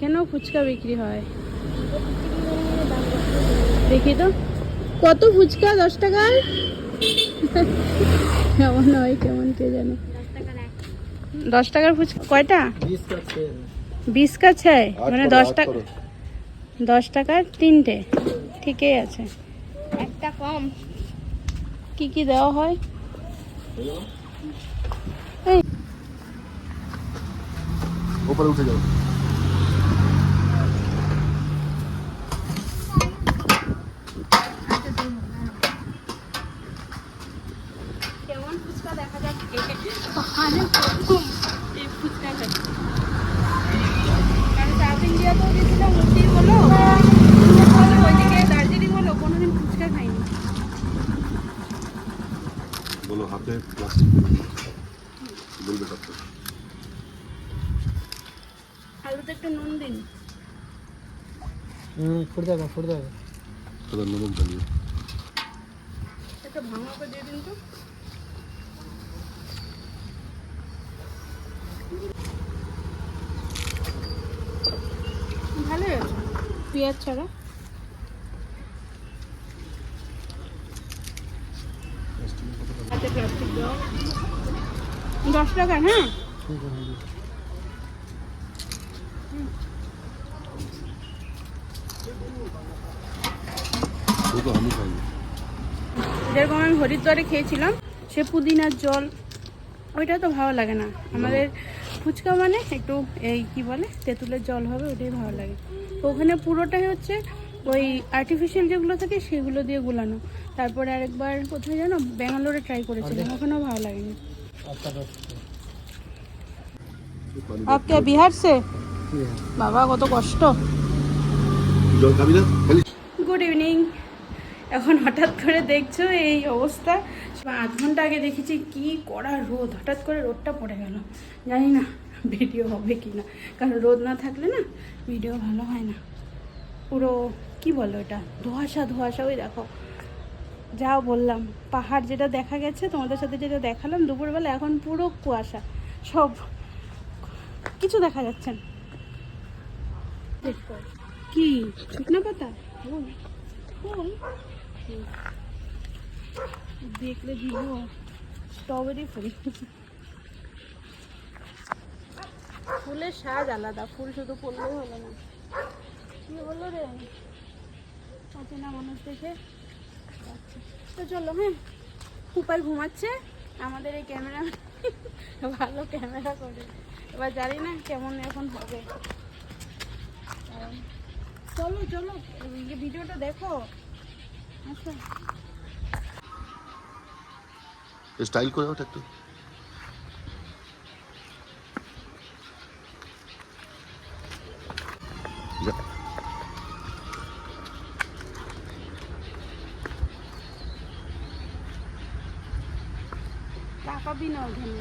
কেন ফুচকা বিক্রি হয়? দেখি তো। কত ফুচকা? দশ টাকার? কেমন হয় কেমন কে জানে? দশ টাকার ফুচকা কয়টা? বিশ কাছে। মানে দশ টাকা দশ টাকার তিনটে। ঠিকই আছে। একটা কম। কি কি দেওয়া হয়? এই। উপরে উঠে যাও কেমন ফুচকা দেখা যাচ্ছে পাহাড়ে প্রথম এই ফুচকাটা কারণ সাউথ ইন্ডিয়াতেও গেছিলাম উটি বলো ওইদিকে দার্জিলিং বলো কোনোদিন ফুচকা খাইনি। বলো হাতে প্লাস্টিক বলবে সব আলুতে একটু নুন দিন। হুম ফুটে যাবে ফুটে যাবে একটা ভাঙা করে দিয়ে দিন তো ভালোই আছে পেঁয়াজ ছাড়া দশ টাকা হ্যাঁ? যেরকম আমি হরিদ্বারে খেয়েছিলাম, সে পুদিনার জল, ওইটা তো ভালো লাগে না। আমাদের ফুচকা মানে একটু এই কি বলে তেঁতুলের জল হবে ওটাই ভালো লাগে। তো ওখানে পুরোটাই হচ্ছে ওই আর্টিফিশিয়াল যেগুলো থাকে সেগুলো দিয়ে গুলানো। তারপরে আরেকবার কোথায় জানো ব্যাঙ্গালোরে ট্রাই করেছিলাম ওখানেও ভালো লাগেনি। আচ্ছা দশ বিহার সে? বাবা কত কষ্ট। গুড ইভিনিং এখন হঠাৎ করে দেখছ এই অবস্থা। আধ ঘণ্টা আগে দেখেছি কি করা রোদ, হঠাৎ করে রোদটা পড়ে গেল। জানি না ভিডিও হবে কি না, কারণ রোদ না থাকলে না ভিডিও ভালো হয় না। পুরো, কি বলো এটা, ধোঁয়াশা ধোঁয়াশা, ওই দেখো। যা বললাম, পাহাড় যেটা দেখা গেছে, তোমাদের সাথে যেটা দেখালাম, দুপুরবেলা এখন পুরো কুয়াশা, সব কিছু দেখা যাচ্ছে না। কি, শুকনো পাতা? ফুল দেখলে দিব স্ট্রবেরি ফুল। ফুলের সাজ আলাদা, ফুল শুধু পড়লেই হলো না। কি হলো রে? অচেনা মানুষ দেখে? তো চলো হ্যাঁ। উপায় ঘুমাচ্ছে, আমাদের এই ক্যামেরা, ভালো ক্যামেরা করে। এবার জানি না কেমন এখন হবে। চলো চলো ভিডিওটা দেখো। আচ্ছা। স্টাইল করে ওটা একটু। তাকাবি না ওখানে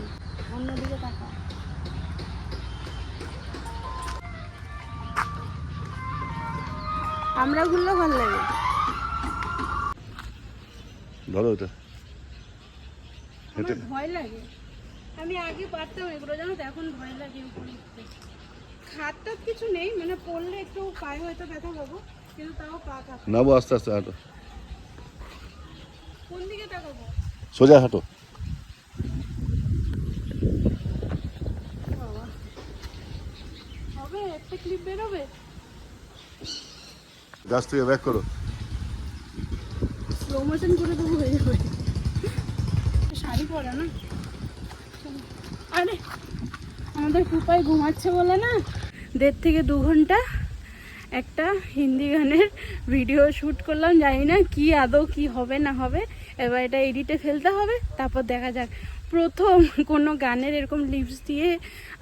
অন্যদিকে তাকা আমরা ঘুরলে ভালো লাগে। ধরো ওটা হেঁটে ভয় লাগে। আমি আগে পারতাম এগুলো জানো তো এখন ভয় লাগে উপরে খাট টাত কিছু নেই মানে পড়লে একটু পায়ে হয়তো ব্যথা পাবো কিন্তু তাও পা নামো আস্তে আস্তে হাঁটো। কোন দিকে তাকাবো? সোজা হাঁটো। বাবা। হবে? একটা ক্লিপ বেরোবে? গাছ থেকে ব্যাক করো। স্লো মোশন করে দেবো হয়ে যাবে। শাড়ি পরা না? আরে, আমাদের কুপায় ঘুমাচ্ছে বলে না? দেড় থেকে দু ঘণ্টা একটা হিন্দি গানের ভিডিও শ্যুট করলাম, জানি না কি আদৌ কি হবে না হবে। এবার এটা এডিটে ফেলতে হবে, তারপর দেখা যাক। প্রথম কোনো গানের এরকম লিপস দিয়ে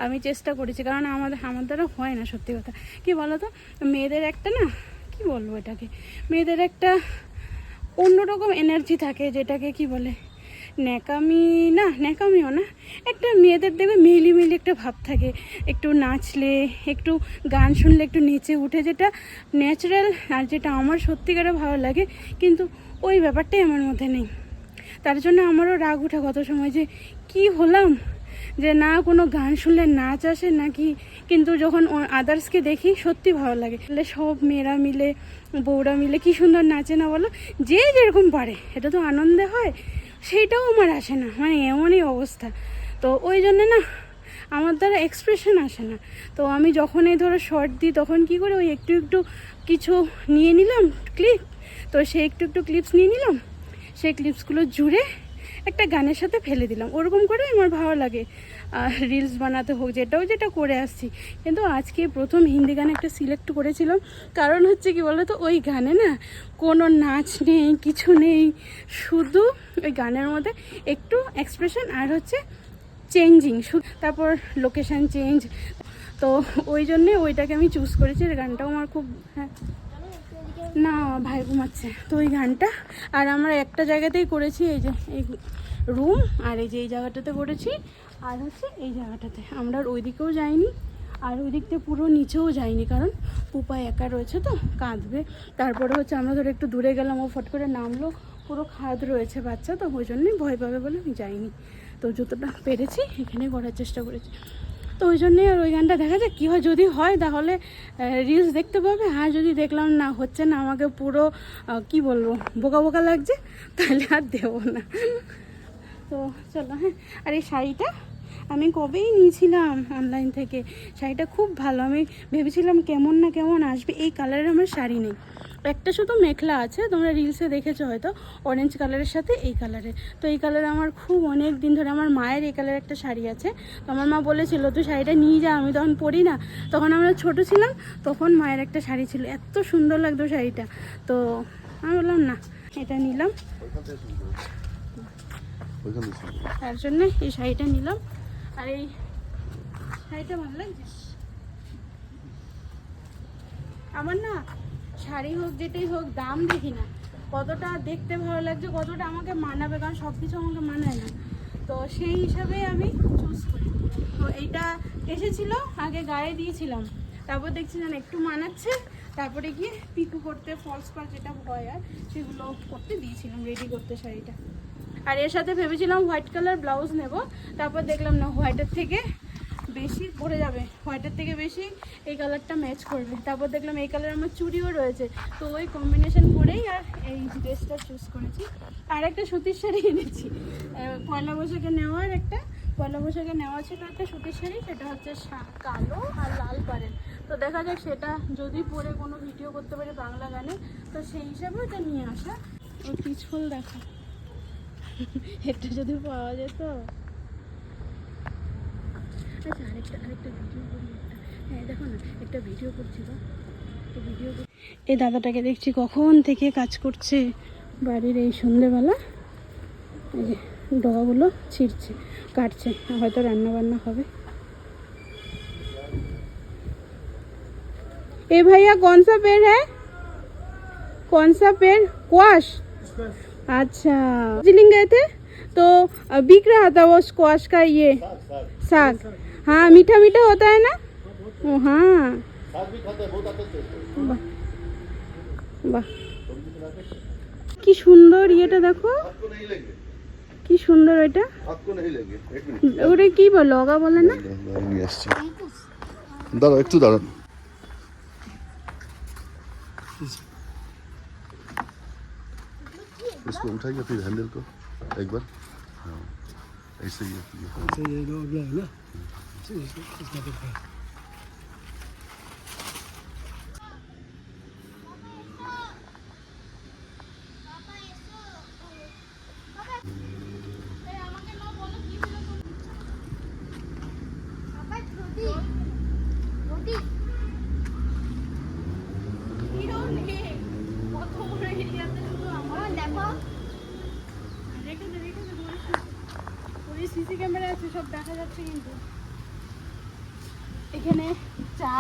আমি চেষ্টা করেছি, কারণ আমাদের, আমার দ্বারা হয় না, সত্যি কথা। কি বলো তো মেয়েদের একটা না, কি বলব এটাকে? মেয়েদের একটা অন্যরকম এনার্জি থাকে, যেটাকে কি বলে? ন্যাকামি, না, ন্যাকামিও না, একটা মেয়েদের দেখবে মেলি মেলি একটা ভাব থাকে। একটু নাচলে, একটু গান শুনলে একটু নেচে উঠে যেটা ন্যাচারাল আর যেটা আমার সত্যিকারে ভালো লাগে, কিন্তু ওই ব্যাপারটাই আমার মধ্যে নেই। তার জন্য আমারও রাগ উঠে কত সময় যে কি হলাম? যে না, কোনো গান শুনলে নাচ আসে নাকি? কিন্তু যখন আদার্সকে দেখি, সত্যি ভালো লাগে। তাহলে সব মেয়েরা মিলে, বউরা মিলে কি সুন্দর নাচে না বলো? যে যেরকম পারে, এটা তো আনন্দে হয়। সেইটাও আমার আসে না মানে এমনই অবস্থা। তো ওই জন্যে না, আমার দ্বারা এক্সপ্রেশন আসে না। তো আমি যখন এই ধরো শর্ট দিই, তখন কি করে ওই একটু একটু কিছু নিয়ে নিলাম ক্লিপ তো সে একটু একটু ক্লিপস নিয়ে নিলাম, সেই ক্লিপসগুলো জুড়ে একটা গানের সাথে ফেলে দিলাম। ওরকম করে আমার ভালো লাগে। রিলস বানাতে হোক, যেটাও যেটা করে আসছি। কিন্তু আজকে প্রথম হিন্দি গান একটা সিলেক্ট করেছিলাম। কারণ হচ্ছে কি বলো তো ওই গানে না কোনো নাচ নেই, কিছু নেই। শুধু ওই গানের মধ্যে একটু এক্সপ্রেশন আর হচ্ছে চেঞ্জিং তারপর লোকেশান চেঞ্জ তো ওই জন্যে ওইটাকে আমি চুজ করেছি। গানটাও আমার খুব হ্যাঁ। না, ভাই ঘুমাচ্ছে। তো ওই গানটা, আর আমরা একটা জায়গাতেই করেছি এই যে, এই রুম আর এই যে এই জায়গাটাতে করেছি, আর হচ্ছে এই জায়গাটাতে। আমরা আর ওই দিকেও যাইনি, আর ওই দিকতে পুরো নিচেও যাইনি, কারণ পুপা একা রয়েছে তো, কাঁদবে। তারপরে হচ্ছে আমরা ধরো একটু দূরে গেলাম, ও ফট করে নামলো, পুরো খাদ রয়েছে বাচ্চা তো, ওই জন্যই ভয় পাবে বলে আমি যাইনি। তো যতটা পেরেছি এখানে করার চেষ্টা করেছি। তো ওই জন্যই আর ওই গানটা দেখা যাক কী হয়। যদি হয় তাহলে রিলস দেখতে পাবে। হ্যাঁ যদি দেখলাম না, হচ্ছে না, আমাকে পুরো কি বলব, বোকা বোকা লাগছে, তাহলে আর দেবো না। তো চলো হ্যাঁ। আর এই শাড়িটা? আমি কবেই নিয়েছিলাম অনলাইন থেকে। শাড়িটা খুব ভালো। আমি ভেবেছিলাম কেমন না কেমন আসবে এই কালারের আমার শাড়ি নেই। একটা শুধু মেখলা আছে তোমরা রিলসে দেখেছ হয়তো অরেঞ্জ কালারের সাথে এই কালারের তো এই কালার আমার খুব অনেক দিন ধরে আমার মায়ের এই কালারের একটা শাড়ি আছে। তো আমার মা বলেছিল তুই শাড়িটা নিয়ে যা আমি তখন পরি না। তখন আমরা ছোট ছিলাম তখন মায়ের একটা শাড়ি ছিল। এত সুন্দর লাগতো শাড়িটা। তো আমি বললাম না এটা নিলাম। তার জন্য এই শাড়িটা নিলাম। আর এই শাড়িটা ভালো লাগছে? আমার না শাড়ি হোক, যেটাই হোক, দাম দেখি না। কতটা দেখতে ভালো লাগছে, কতটা আমাকে মানাবে, কারণ সব কিছু আমাকে মানায় না। তো সেই হিসাবে আমি চুজ করি। তো এইটা এসেছিল, আগে গায়ে দিয়েছিলাম। তারপর দেখছি যেন একটু মানাচ্ছে, তারপরে গিয়ে পিকু করতে ফলস পার যেটা হয় আর, সেগুলো করতে দিয়েছিলাম রেডি করতে শাড়িটা। আর এর সাথে ভেবেছিলাম হোয়াইট কালার ব্লাউজ নেব, তারপর দেখলাম না, হোয়াইটের থেকে বেশি পরে যাবে, হোয়াইটের থেকে বেশি এই কালারটা ম্যাচ করবে। তারপর দেখলাম এই কালার আমার চুড়িও রয়েছে, তো ওই কম্বিনেশন করেই আর এই ড্রেসটা চুজ করেছি। আর একটা সুতির শাড়ি এনেছি। পয়লা বৈশাখে নেওয়ার একটা, পয়লা বৈশাখে নেওয়া ছিল একটা সুতির শাড়ি, সেটা হচ্ছে কালো আর লাল পাড়ের। তো দেখা যাক সেটা যদি পরে কোনো ভিডিও করতে পারি বাংলা গানে, তো সেই হিসাবে ওটা নিয়ে আসা। ও পিছল দেখা। এটা যদি পাওয়া যেত আচ্ছা আরেকটা আরেকটা ভিডিও করি একটা হ্যাঁ দেখো না একটা ভিডিও করছি বা তো ভিডিও এই দাদাটাকে দেখছি কখন থেকে কাজ করছে বাড়ির এই সন্ধেবেলা এই যে ডগাগুলো ছিঁড়ছে কাটছে হয়তো রান্না বান্না হবে ए भैया कौन सा पेड़ है कौन सा पेड़ क्वाश अच्छा दार्जिलिंग गए थे तो अ, बिक रहा था वो स्क्वाश का ये साग हाँ मीठा मीठा होता है ना ओ हाँ বাহ বাহ কি সুন্দর ইয়েটা দেখো आपको नहीं लेंगे কি সুন্দর এটা आपको नहीं लेंगे एक मिनट ওটা কি বলে লগা বলে না দাঁড়ান, নিয়ে আসছি দাঁড়াও একটু দাঁড়ান इसको उठाइए फिर हैंडल को एक बार हाँ ऐसे ही रखिए। अच्छा ये दो अगला है সব দেখা যাচ্ছে কিন্তু। এখানে চা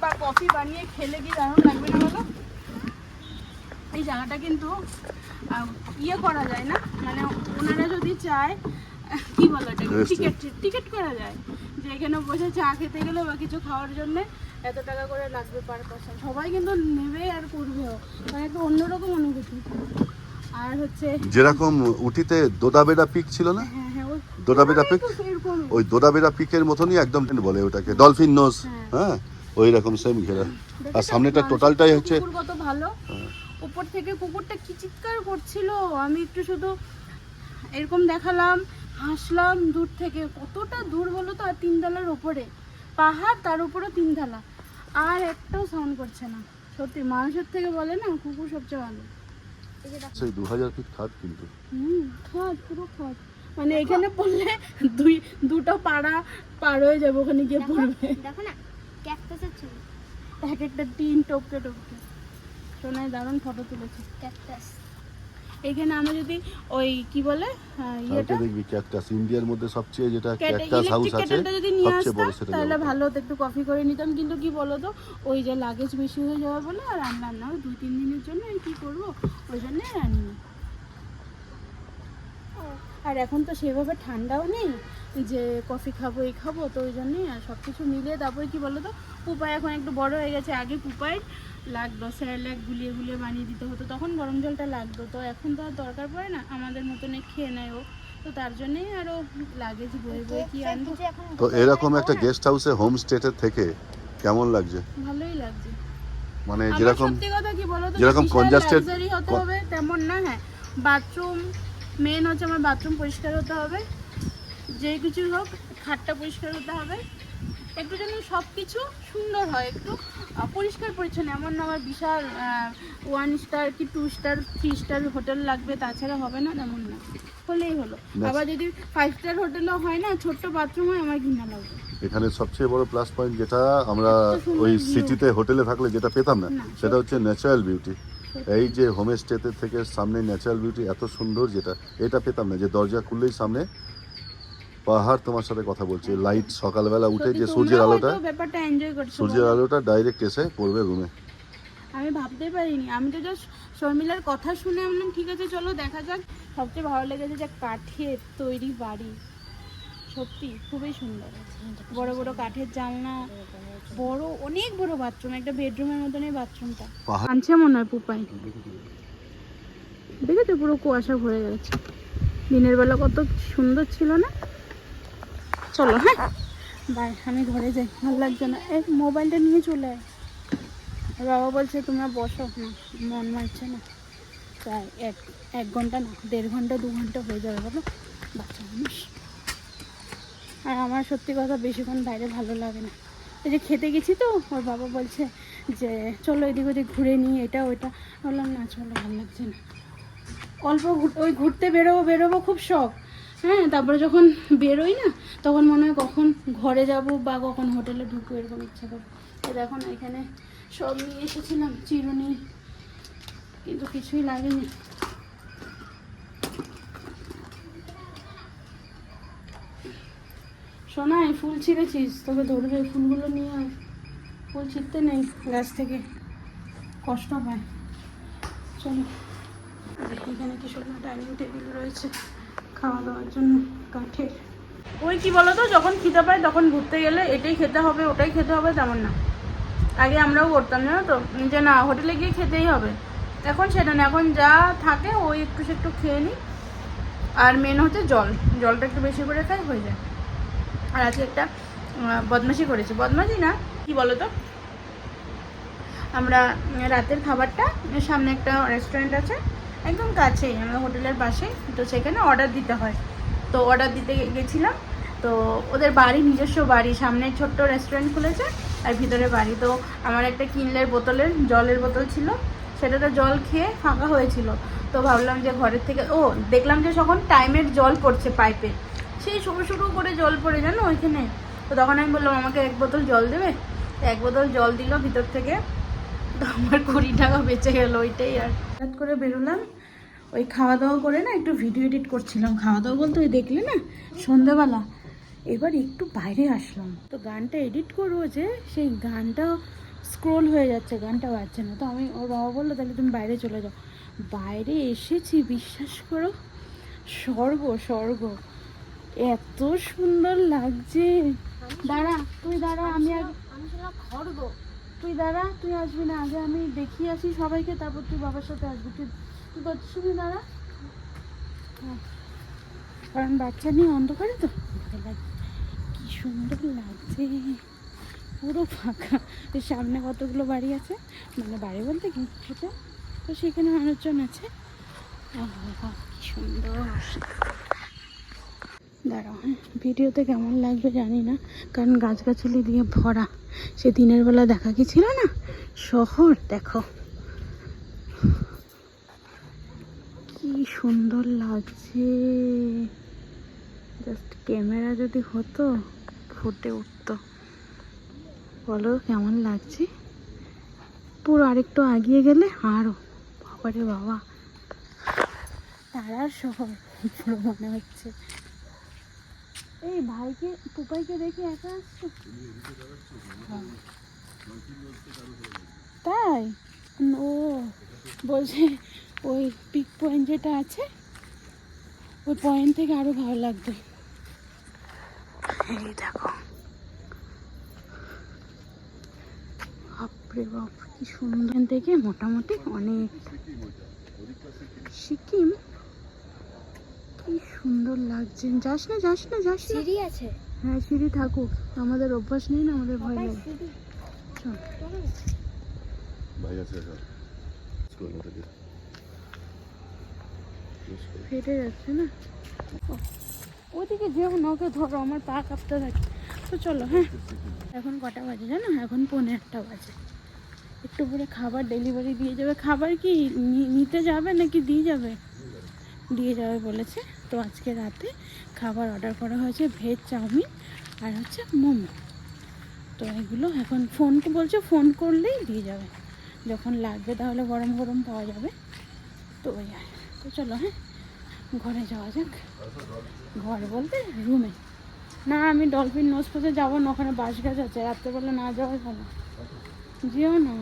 বা কফি বানিয়ে খেলে কি দারুণ লাগবে না বলো? এই জায়গাটা কিন্তু ইয়ে করা যায় না। মানে ওনারা যদি চায় কি বলো এটা? টিকিট টিকিট করা যায়। যে এখানে বসে চা খেতে গেলে বা কিছু খাওয়ার জন্য এত টাকা করে লাগবে পার পার্সন। সবাই কিন্তু নেবে আর করবেও। মানে একটা অন্যরকম অনুভূতি। আর হচ্ছে যেরকম উটিতে দোদা বেডা পিক ছিল না? হ্যাঁ দোডাবেরা পিক? ওই দোডাবেরা পিকের মতনই একদম বলে ওটাকে। Dolphin nose. হ্যাঁ। হ্যাঁ? ওই রকম সেম ঘেরা। আর সামনেটা টোটালটাই হচ্ছে কত ভালো। উপর থেকে কুকুরটা কি চিৎকার করছিল? আমি একটু শুধু এরকম দেখালাম হাসলাম দূর থেকে। কতটা দূর বলো তো? আর তিনতলার ওপরে পাহাড় তার উপরে তিনতলা আর একটাও সাউন্ড করছে না। সত্যি মানুষের থেকে বলে না কুকুর সবচেয়ে ভালো। সেই দু হাজার ফিট খাদ কিন্তু। হুম খাদ পুরো খাদ। মানে এখানে পড়লে দুই দুটো পাড়া পার হয়ে যাবে ওখানে গিয়ে পড়বে। দেখো না ক্যাকটাসের ছবি। এক একটা টিন টপকে টপকে। সোনায় দারুণ ফটো তুলেছে। ক্যাকটাস এখানে আমরা যদি ওই কি বলে ইয়েটা? দেখবি ক্যাকটাস ইন্ডিয়ার মধ্যে সবচেয়ে যেটা ক্যাকটাস হাউস আছে যদি নিয়ে সবচেয়ে বড় আসতাম সেটা তাহলে ভালো হতো একটু কফি করে নিতাম। কিন্তু কি বলো তো ওই যে লাগেজ বেশি হয়ে যাওয়া বলে আর আনলাম না ওই দুই তিন দিনের জন্য কি করব ওই জন্য আর আনিনি আর এখন তো সেভাবে ঠান্ডাও নেই যে কফি খাব এই খাব তো ওই জন্যই আর সব কিছু মিলিয়ে তারপরে কি বলো তো পুপাই এখন একটু বড় হয়ে গেছে আগে পুপাই লাগতো স্যালাক গুলিয়ে গুলিয়ে বানিয়ে দিতে হতো তখন গরম জলটা লাগতো তো এখন তো আর দরকার পড়ে না আমাদের মতনে খেয়ে নেয় ও তো তার জন্যই আরও লাগেজ বয়ে বয়ে কি আনব। তো এরকম একটা গেস্ট হাউসে হোম স্টেটের থেকে কেমন লাগছে? ভালোই লাগছে। মানে যেরকম সত্যি কথা কি বলতো যেরকম লাক্সারি হতে হবে তেমন না হ্যাঁ বাথরুম মেন হচ্ছে আমার বাথরুম পরিষ্কার হতে হবে। যে কিছু হোক খাটটা পরিষ্কার হতে হবে। একটু যেন সব কিছু সুন্দর হয় একটু পরিষ্কার পরিচ্ছন্ন। এমন না আমার বিশাল ওয়ান স্টার কি two star three star hotel লাগবে তাছাড়া হবে না তেমন না। হলেই হলো। আবার যদি ফাইভ স্টার হোটেলও হয় না ছোট্ট বাথরুম হয় আমার ঘৃণা লাগবে এখানে সবচেয়ে বড় প্লাস পয়েন্ট যেটা আমরা ওই সিটিতে হোটেলে থাকলে যেটা পেতাম না না, সেটা হচ্ছে ন্যাচারাল বিউটি এই যে হোম স্টেতে থেকে সামনে ন্যাচারাল বিউটি এত সুন্দর যেটা এটা পেতাম না যে দরজা খুললেই সামনে পাহাড় তোমার সাথে কথা বলছে লাইট সকালবেলা উঠে যে সূর্যের আলোটা ব্যাপারটা এনজয় করছ সূর্যের আলোটা ডাইরেক্ট এসে পড়বে রুমে আমি ভাবতে পারিনি আমি তো জাস্ট শর্মিলার কথা শুনে বললাম ঠিক আছে চলো দেখা যাক। সবচেয়ে ভালো লেগেছে যে কাঠের তৈরি বাড়ি। সত্যি খুবই সুন্দর। বড় বড় কাঠের জানলা বড় অনেক বড় বাথরুম একটা বেডরুমের মতন এই বাথরুমটা আনছে মনে হয় পুপাই। দেখেছ পুরো কুয়াশা ভরে গেছে। দিনের বেলা কত সুন্দর ছিল না? চলো হ্যাঁ। বাই আমি ঘরে যাই ভালো লাগছে না। এই মোবাইলটা নিয়ে চলে আয়। বাবা বলছে তোমরা বসো। না মন মারছে না। তাই এক এক ঘণ্টা না দেড় ঘণ্টা দু ঘণ্টা হয়ে যাবে বলো। বাচ্চা মানুষ। আর আমার সত্যি কথা বেশিক্ষণ বাইরে ভালো লাগে না। এই যে খেতে গেছি তো, ওর বাবা বলছে যে, চলো এদিক ওদিক ঘুরে নিই, এটা ওইটা। বললাম, না, চলো, ভালো লাগছে না। অল্প ওই ঘুরতে বেরোবো বেরোবো খুব শখ। হ্যাঁ তারপরে যখন বেরোই না, তখন মনে হয় কখন ঘরে যাব বা কখন হোটেলে ঢুকবো, এরকম ইচ্ছা করে। তো দেখো এখানে সব নিয়ে এসেছিলাম, চিরুনি। কিন্তু কিছুই লাগেনি। শোনাই ফুল ছিঁড়েছিস? তোকে ধরবে ফুলগুলো নিয়ে আয়। ফুল ছিঁড়তে নেই। গাছ থেকে কষ্ট পায় চলো এখানে কি সুন্দর ডাইনিং টেবিল রয়েছে খাওয়া দাওয়ার জন্য কাঠের। ওই কি বলো তো যখন খিদে পায় তখন ঘুরতে গেলে এটাই খেতে হবে, ওটাই খেতে হবে, তেমন না। আগে আমরাও করতাম, জানো তো? যে না, হোটেলে গিয়ে খেতেই হবে। এখন সেটা না, এখন যা থাকে ওই একটু সে একটু খেয়ে নিই আর মেন হচ্ছে জল। জলটা একটু বেশি করে খাই, হয়ে যায়। আর আজকে একটা বদমাশি করেছি। বদমাশি না, কি বলো তো আমরা রাতের খাবারটা, সামনে একটা রেস্টুরেন্ট আছে, একদম কাছেই আমরা হোটেলের পাশে তো সেখানে অর্ডার দিতে হয়। তো অর্ডার দিতে গেছিলাম। তো ওদের বাড়ি, নিজস্ব বাড়ি, সামনে ছোট্ট রেস্টুরেন্ট খুলেছে আর ভিতরে বাড়ি। তো আমার একটা কিনলের বোতলের, জলের বোতল ছিল, সেটাতে জল খেয়ে ফাঁকা হয়েছিল। তো ভাবলাম যে ঘরের থেকে, ও, দেখলাম যে যখন টাইমের জল পড়ছে পাইপে সেই শুরু শুরু করে জল পড়ে, জানো ওইখানে? তো তখন আমি বললাম, আমাকে এক বোতল জল দেবে? এক বোতল জল দিল ভিতর থেকে। তো আমার কুড়ি টাকা বেঁচে গেল, ওইটাই আর। হঠাৎ করে বেরোলাম। ওই খাওয়া দাওয়া করে না একটু ভিডিও এডিট করছিলাম। খাওয়া দাওয়া বলতে ওই দেখলে না? সন্ধ্যাবেলা। এবার একটু বাইরে আসলাম। তো গানটা এডিট করব যে, সেই গানটা স্ক্রোল হয়ে যাচ্ছে, গানটা বাজছে না। তো আমি, ওর বাবা বলল, তাহলে তুমি বাইরে চলে যাও। বাইরে এসেছি, বিশ্বাস করো? স্বর্গ স্বর্গ। এত সুন্দর লাগছে। দাঁড়া তুই দাঁড়া আমি খড়গ তুই দাঁড়া তুই আসবি না আগে আমি দেখিয়ে আসি সবাইকে তারপর তুই বাবার সাথে আসবি। তুই তুই করছিস দাঁড়া। হ্যাঁ। কারণ বাচ্চা নিয়ে অন্ধকারে তো। কি সুন্দর লাগছে। পুরো ফাঁকা। এর সামনে কতগুলো বাড়ি আছে? মানে বাড়ি বলতে কি? তো সেখানে মানুষজন আছে। কি সুন্দর। দাঁড়াও হ্যাঁ। ভিডিওতে কেমন লাগবে জানি না, কারণ গাছগাছালি দিয়ে ভরা। সে দিনের বেলা দেখা কি ছিল না? শহর, দেখো। কি সুন্দর লাগছে। জাস্ট ক্যামেরা যদি হতো, ফুটে উঠতো। বলো, কেমন লাগছে? পুরো আরেকটু আগিয়ে গেলে আরও বাবারে বাবা। তারার শহর, পুরো মনে হচ্ছে। এই ভাইকে, পুপাইকে দেখে একা আসছো। তাই? ও, বলছে ওই পিক পয়েন্ট যেটা আছে, ওই পয়েন্ট থেকে আরও ভালো লাগবে। দেখো। বাপরে বাপ, কি সুন্দর। থেকে মোটামুটি অনেক। সিকিম। কি সুন্দর লাগছে। যাস না যাস না যাস না। সিঁড়ি আছে। হ্যাঁ সিঁড়ি থাকুক। আমাদের অভ্যাস নেই না আমাদের ভয় লাগে। ভাই আছে ফেটে যাচ্ছে না? ও, ওদিকে যেও না ওকে ধরো আমার পা কাঁপতে থাকে তো চলো হ্যাঁ। এখন কটা বাজে জানো? এখন পৌনে একটা বাজে। একটু পরে খাবার ডেলিভারি দিয়ে যাবে। খাবার কি নি- নিতে যাবে নাকি দিয়ে যাবে? দিয়ে যাবে বলেছে। তো আজকে রাতে খাবার অর্ডার করা হয়েছে ভেজ চাউমিন আর হচ্ছে মোমো। তো এগুলো এখন ফোন বলছে ফোন করলেই দিয়ে যাবে। যখন লাগবে তাহলে গরম গরম পাওয়া যাবে। তো ওই আর। তো চলো হ্যাঁ ঘরে যাওয়া যাক। ঘর বলতে রুমে না, আমি ডলফিন নোজ পথে যাব না, ওখানে বাঁশ গাছ আছে। রাত্রেবেলা না যাওয়াই ভালো। যেও না।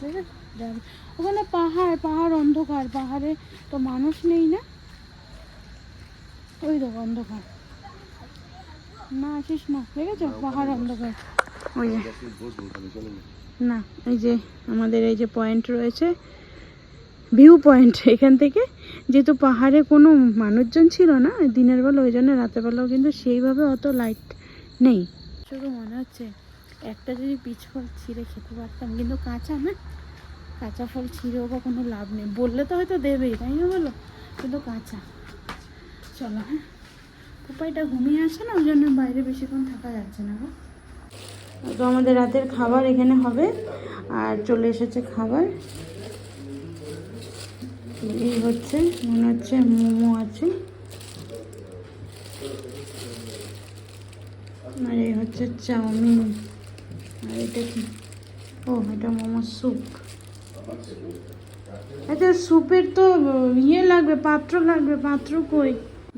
ঠিক আছে? যাবে ওখানে পাহাড় পাহাড় অন্ধকার পাহাড়ে তো মানুষ নেই না? ওই দেখো অন্ধকার। না আসিস না ঠিক আছে পাহাড় অন্ধকার। ওই না এই যে আমাদের এই যে পয়েন্ট রয়েছে ভিউ পয়েন্ট এখান থেকে। যেহেতু পাহাড়ে কোনো মানুষজন ছিল না দিনের বেলা ওই জন্য রাতের বেলাও কিন্তু সেইভাবে অত লাইট নেই। শুধু মনে হচ্ছে একটা যদি পিচ ফল ছিঁড়ে খেতে পারতাম কিন্তু কাঁচা না? কাঁচা ফল ছিঁড়েও বা কোনো লাভ নেই। বললে তো হয়তো দেবেই, তাই না বলো? কিন্তু কাঁচা। চলো হ্যাঁ? উপায়টা ঘুমিয়ে আসে না? ওই জন্য বাইরে বেশিক্ষণ থাকা যাচ্ছে না গো। তো আমাদের রাতের খাবার এখানে হবে। আর চলে এসেছে খাবার। এই হচ্ছে, মনে হচ্ছে মোমো আছে। আর এই হচ্ছে চাউমিন। আর এটা কি? ও, এটা মোমো স্যুপ। আচ্ছা স্যুপের তো ইয়ে লাগবে, পাত্র লাগবে, পাত্র কই?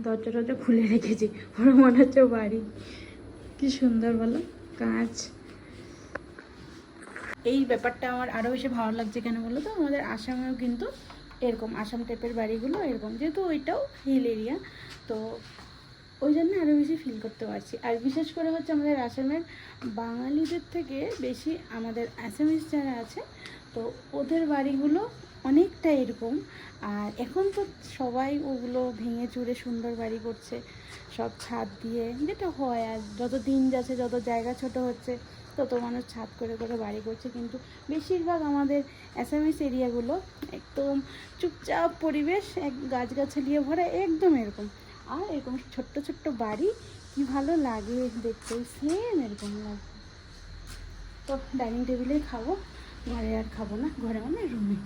দরজা টরজা খুলে রেখেছি, ওরা মনে হচ্ছে বাড়ি। কি সুন্দর বলো কাঁচ এই ব্যাপারটা আমার আরও বেশি ভালো লাগছে কেন বলো তো? আমাদের আসামেও কিন্তু এরকম, আসাম টাইপের বাড়িগুলো এরকম, যেহেতু ওইটাও হিল এরিয়া তো ওই জন্য আরও বেশি ফিল করতে পারছি। আর বিশেষ করে হচ্ছে আমাদের আসামের বাঙালিদের থেকে বেশি আমাদের আসামিস যারা আছে তো ওদের বাড়িগুলো অনেকটা এরকম। আর এখন তো সবাই ওগুলো ভেঙে চুরে সুন্দর বাড়ি করছে। সব ছাদ দিয়ে, যেটা হয় আর যত দিন যাচ্ছে, যত জায়গা ছোট হচ্ছে, তত মানুষ ছাদ করে করে বাড়ি করছে। কিন্তু বেশিরভাগ আমাদের অ্যাসামিস এরিয়াগুলো একদম চুপচাপ পরিবেশ, এক গাছগাছালিয়ে ভরা, একদম এরকম। আর এরকম ছোট্ট ছোট্ট বাড়ি, কি ভালো লাগে দেখতে সেম এরকম লাগে। তো ডাইনিং টেবিলেই খাব। ঘরে আর খাব না ঘরে মানে রুমে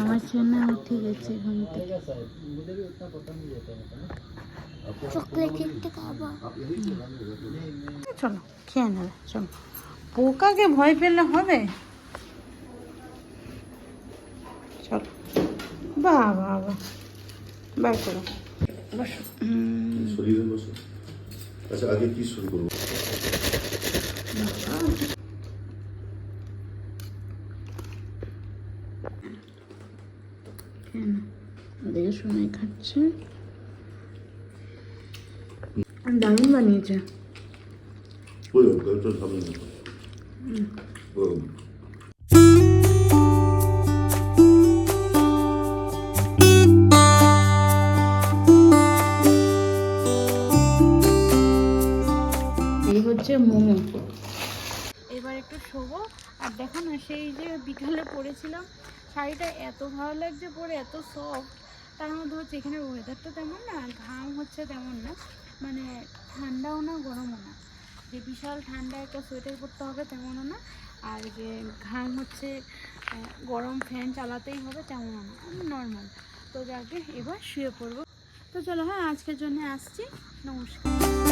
আমার জন্য উঠে গেছে ঘুম থেকে। চকলেট একটা খাব। চলো খেয়ে নেবে চলো। পোকাকে ভয় পেলে হবে? চলো। বাহ বাহ বাহ বার করো। বসো। শরীরে বসে। আচ্ছা আগে কি শুরু করব? সময় খাচ্ছে। দারুণ বানিয়েছে। হচ্ছে মোমো। এবার একটু শোবো। আর দেখো না সেই যে বিকালে পরেছিলাম শাড়িটা এত ভালো লাগছে পরে এত সফট তার মধ্যে এখানে ওয়েদারটা তেমন না ঘাম হচ্ছে তেমন না। মানে ঠান্ডাও না, গরমও না। যে বিশাল ঠান্ডা একটা সোয়েটার পরতে হবে তেমনও না, আর যে ঘাম হচ্ছে গরম ফ্যান চালাতেই হবে তেমনও না নর্মাল তো যাকে এবার শুয়ে পড়ব। তো চলো হ্যাঁ আজকের জন্য আসছি। নমস্কার।